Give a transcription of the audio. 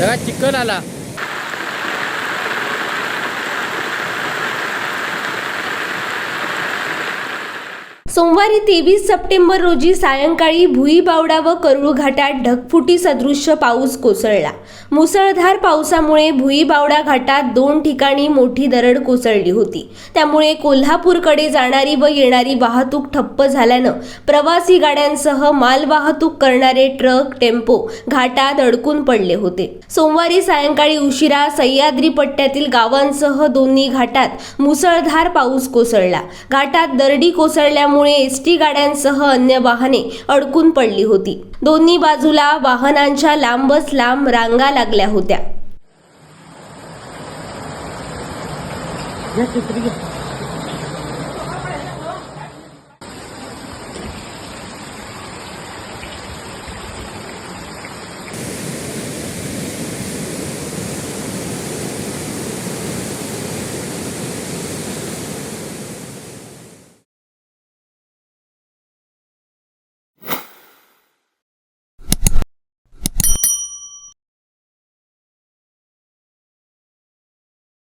बघा चिकन आला. सोमवारी तेवीस सप्टेंबर रोजी सायंकाळी भुईबावडा व करुळ घाटात ढगफुटी सदृश्य पाऊस कोसळला. मुसळधार पावसामुळे भुईबावडा घाटात दोन ठिकाणी मोठी दरड कोसळली होती. त्यामुळे कोल्हापूरकडे जाणारी व येणारी वाहतूक ठप्प झाल्यानं प्रवासी गाड्यांसह मालवाहतूक करणारे ट्रक टेम्पो घाटात अडकून पडले होते. सोमवारी सायंकाळी उशिरा सह्याद्री पट्ट्यातील गावांसह दोन्ही घाटात मुसळधार पाऊस कोसळला. घाटात दरडी कोसळल्यामुळे एस टी गाड्यांसह अन्य वाहने अडकून पडली होती. दोन्ही बाजूला वाहनांच्या लांबच लांब रांगा लागल्या होत्या.